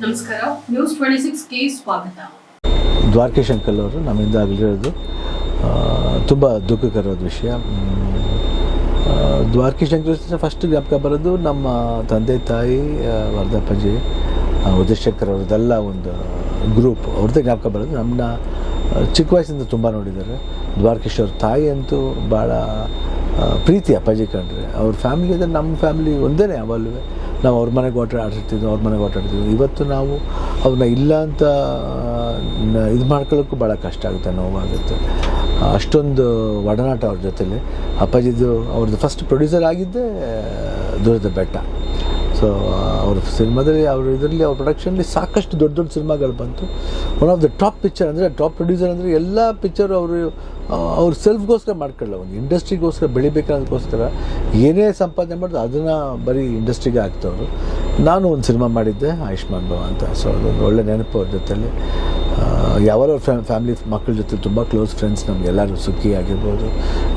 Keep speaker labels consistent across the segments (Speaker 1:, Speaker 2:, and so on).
Speaker 1: ನಮಸ್ಕಾರ. News twenty ಸಿಕ್ಸ್ಗೆ ಸ್ವಾಗತ.
Speaker 2: ದ್ವಾರಕೇಶ್ ಅವರು ನಮ್ಮಿಂದ ಆಗಲಿರೋದು ತುಂಬ ದುಃಖಕರವಾದ ವಿಷಯ. ಆ, ಅಂಕಲ್ ಫಸ್ಟ್ ಜ್ಞಾಪಕ ಬರೋದು ನಮ್ಮ ತಂದೆ ತಾಯಿ ವರದಪ್ಪಜಿ ಉದಯ್ ಆ, ಉದಯಶೇಖರ್ ಅವ್ರದ್ದೆಲ್ಲ ಒಂದು ಗ್ರೂಪ್ ಅವ್ರದ್ದೇ ಜ್ಞಾಪಕ ಬರೋದು. ನಮ್ಮನ್ನ ಚಿಕ್ಕ ವಯಸ್ಸಿಂದ ತುಂಬ ನೋಡಿದ್ದಾರೆ. ದ್ವಾರಕೀಶ್ ಅವ್ರ ತಾಯಿ ಅಂತೂ ಭಾಳ ಪ್ರೀತಿ ಅಪ್ಪಾಜಿ ಕಂಡ್ರೆ ಅವ್ರ ಫ್ಯಾಮಿಲಿ ಅಂದರೆ ನಮ್ಮ ಫ್ಯಾಮಿಲಿ ಒಂದೇ ಯಾವಾಗಲೂ. ನಾವು ಅವ್ರ ಮನೆಗೆ ಓಟ ಆಡಿಸಿರ್ತಿದ್ವಿ ಅವ್ರ ಮನೆಗೆ ಓಟ ಆಡ್ತಿದ್ವಿ. ಇವತ್ತು ನಾವು ಅವ್ರನ್ನ ಇಲ್ಲ ಅಂತ ಇದು ಮಾಡ್ಕೊಳ್ಳೋಕ್ಕೂ ಭಾಳ ಕಷ್ಟ ಆಗುತ್ತೆ, ನೋವಾಗುತ್ತೆ. ಅಷ್ಟೊಂದು ಒಡನಾಟ ಅವ್ರ ಜೊತೆಯಲ್ಲಿ ಅಪ್ಪಾಜಿದು ಅವ್ರದ್ದು ಫಸ್ಟ್ ಪ್ರೊಡ್ಯೂಸರ್ ಆಗಿದ್ದೇ ದೂರದ ಬೆಟ್ಟ ಸೊ ಅವ್ರ ಸಿನಿಮಾದಲ್ಲಿ ಅವ್ರ ಇದರಲ್ಲಿ, ಅವ್ರ ಪ್ರೊಡಕ್ಷನಲ್ಲಿ ಸಾಕಷ್ಟು ದೊಡ್ಡ ದೊಡ್ಡ ಸಿನಿಮಾಗಳು ಬಂತು. One of the top picture ಅಂದರೆ ಟಾಪ್ ಪ್ರೊಡ್ಯೂಸರ್ ಅಂದರೆ ಎಲ್ಲ ಪಿಕ್ಚರು ಅವರು ಅವ್ರ ಸೆಲ್ಫ್ಗೋಸ್ಕರ ಮಾಡ್ಕೊಳ್ಳ ಒಂದು ಇಂಡಸ್ಟ್ರಿಗೋಸ್ಕರ ಬೆಳಿಬೇಕನ್ನೋದಕ್ಕೋಸ್ಕರ ಏನೇ ಸಂಪಾದನೆ ಮಾಡಿದ್ರು ಅದನ್ನು ಬರೀ ಇಂಡಸ್ಟ್ರಿಗೆ ಹಾಕ್ತವ್ರು ನಾನು ಒಂದು ಸಿನಿಮಾ ಮಾಡಿದ್ದೆ, ಆಯುಷ್ಮಾನ್ ಭವ ಅಂತ. ಸೊ ಅದೊಂದು ಒಳ್ಳೆ ನೆನಪು ಅವ್ರ ಜೊತೆಲಿ. ಯಾವಾಗ ಫ್ಯಾ ಫ್ಯಾಮಿಲಿ ಮಕ್ಕಳ ಜೊತೆ ತುಂಬ ಕ್ಲೋಸ್ ಫ್ರೆಂಡ್ಸ್ ನಮ್ಗೆ. ಎಲ್ಲರೂ ಸುಖಿ ಆಗಿರ್ಬೋದು,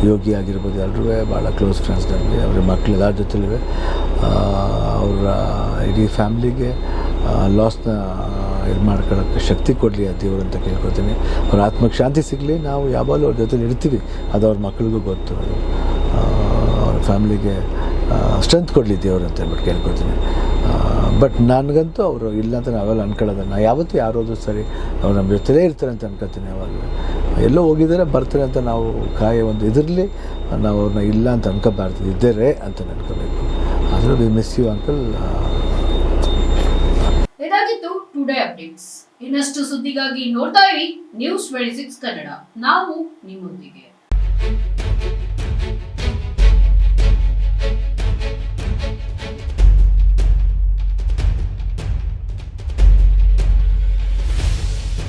Speaker 2: ಯೋಗಿ ಆಗಿರ್ಬೋದು. ಎಲ್ಲರೂ ಭಾಳ ಕ್ಲೋಸ್ ಫ್ರೆಂಡ್ಸ್ ನಮಗೆ. ಅವ್ರ ಮಕ್ಕಳು ಎಲ್ಲರ ಜೊತೆಲೂ ಅವರ, ಇಡೀ ಫ್ಯಾಮ್ಲಿಗೆ ಲಾಸ್ನ ಇದು ಮಾಡ್ಕೊಳ್ಳೋಕ್ಕೆ ಶಕ್ತಿ ಕೊಡಲಿ ಆ ದೇವರು ಅಂತ ಕೇಳ್ಕೊತೀನಿ ಅವ್ರ ಆತ್ಮಕ್ಕೆ ಶಾಂತಿ ಸಿಗಲಿ. ನಾವು ಯಾವಾಗಲೂ ಅವ್ರ ಜೊತೆಲಿ ಇರ್ತೀವಿ. ಅದು ಅವ್ರ ಮಕ್ಕಳಿಗೂ ಗೊತ್ತು. ಅವ್ರ ಫ್ಯಾಮ್ಲಿಗೆ ಸ್ಟ್ರೆಂತ್ ಕೊಡಲಿ ದೇವರು ಅಂತ ಹೇಳ್ಬಿಟ್ಟು ಕೇಳ್ಕೊತೀನಿ ಬಟ್ ನನಗಂತೂ ಅವರು ಇಲ್ಲ ಅಂತ ನಾವೆಲ್ಲ ಅನ್ಕೊಳ್ಳೋದು. ನಾ ಯಾವತ್ತೂ ಯಾರೋದು ಸರಿ ಅವ್ರು ನಮ್ಮ ಜೊತೆಲೇ ಇರ್ತಾರೆ ಅಂತ ಅನ್ಕೋತೀನಿ ಯಾವಾಗಲೂ. ಎಲ್ಲೋ ಹೋಗಿದ್ದಾರೆ, ಬರ್ತಾರೆ ಅಂತ ನಾವು ಕಾಯ ಒಂದು ಇದರಲ್ಲಿ ನಾವು ಅವ್ರನ್ನ ಇಲ್ಲ ಅಂತ ಅನ್ಕೋಬಾರ್ದು. ಇದ್ದಾರೆ ಅಂತ ಅನ್ಕೋಬೇಕು. ಆದರೂ ವಿ ಮಿಸ್ ಯು ಅಂಕಲ್
Speaker 1: ಇದಾಗಿತ್ತು ಟುಡೇ ಅಪ್ಡೇಟ್ಸ್ ಇನ್ನಷ್ಟು ಸುದ್ದಿಗಾಗಿ ನೋಡ್ತಾ ಇರಿ. News twenty six Kannada. ನಾವು ನಿಮ್ಮೊಂದಿಗೆ.